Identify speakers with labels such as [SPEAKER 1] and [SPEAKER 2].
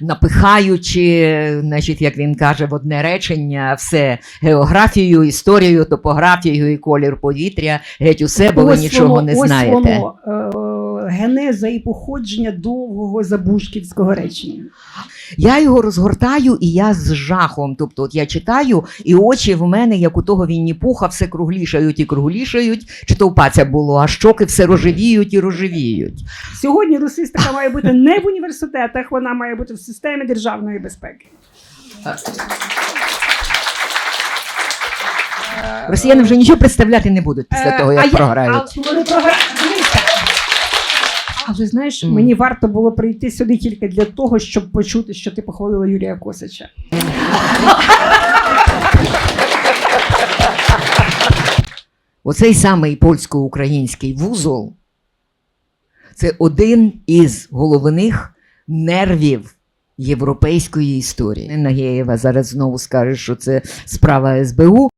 [SPEAKER 1] напихаючи, значить, як він каже, в одне речення все географію, історію, топографію і колір повітря, геть усе, бо ви нічого
[SPEAKER 2] воно,
[SPEAKER 1] не
[SPEAKER 2] ось
[SPEAKER 1] знаєте.
[SPEAKER 2] Воно, е, генеза і походження довгого забушківського речення.
[SPEAKER 1] Я його розгортаю, і я з жахом. Тобто, от я читаю, і очі в мене, як у того Вінні-Пуха, все круглішають і круглішають. Чи то в паця було, а щоки все рожевіють і рожевіють.
[SPEAKER 2] Сьогодні русистика має бути не в університетах, вона має бути в системі державної безпеки.
[SPEAKER 1] Росіяни вже нічого представляти не будуть після
[SPEAKER 2] Е,
[SPEAKER 1] того, як програють.
[SPEAKER 2] А, вони програють. Дивіться. Але знаєш,
[SPEAKER 1] Мгм.
[SPEAKER 2] мені варто було прийти сюди тільки для того, щоб почути, що ти похвалила Юрія Косича.
[SPEAKER 1] Оцей самий польсько-український вузол це один із головних нервів європейської історії. Нагієва зараз знову скаже, що це справа СБУ.